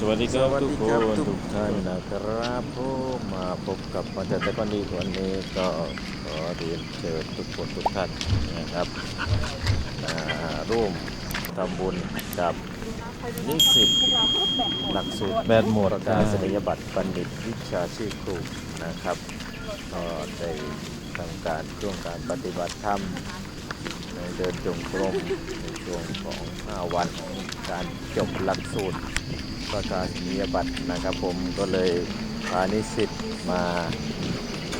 สวัสดีครับสวัสทุดีกคครับนทุกทุกท่านนะครับผมมาพบกับวันจันทร์ตะกอนดีวันนี้ก็ขอเรียนเชิญทุกคนทุกท่านนะครับมาร่วมทำบุญกับนิสิตหลักสูตรแบนหมวดการศัลยบัตรบัณฑิตวิชาชีพครูนะครับก็ได้ทำการช่วงการปฏิบัติธรรมในเดินจงกรมในช่วงของ 5 วันของการจบหลักสูตร ประกาศนียบัตรนะครับ ผมก็เลยพานิสิตมา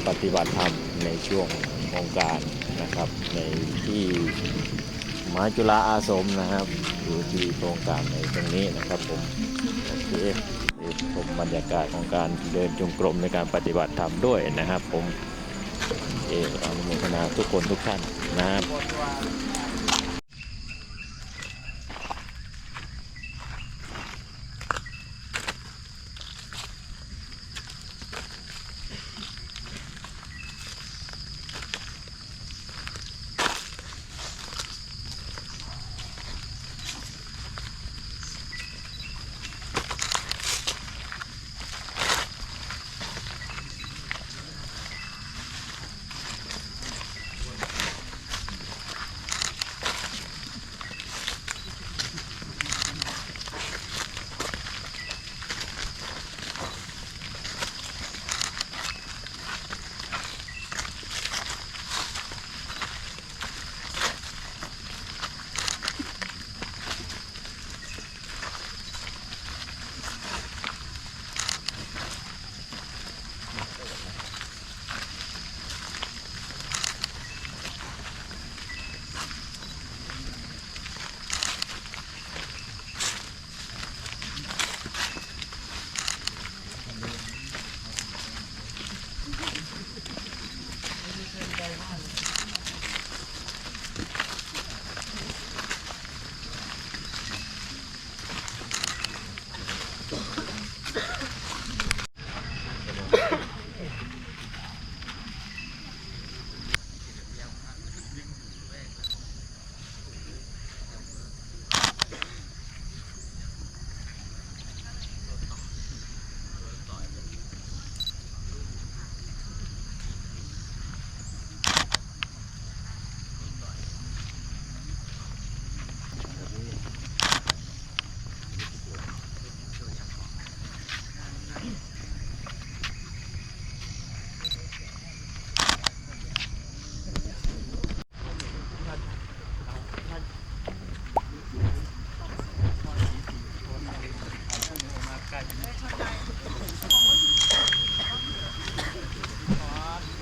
ปฏิบัติธรรมในช่วงองการนะครับ ในที่มหาจุฬาอาสมนะครับอยู่ที่โครงการในตรงนี้นะครับผมโอเคเดี๋ยวชมบรรยากาศของการเดินจงกรมในการปฏิบัติธรรมด้วยนะครับ ผมเอออนุโมทนาทุกคนทุกท่านนะครับ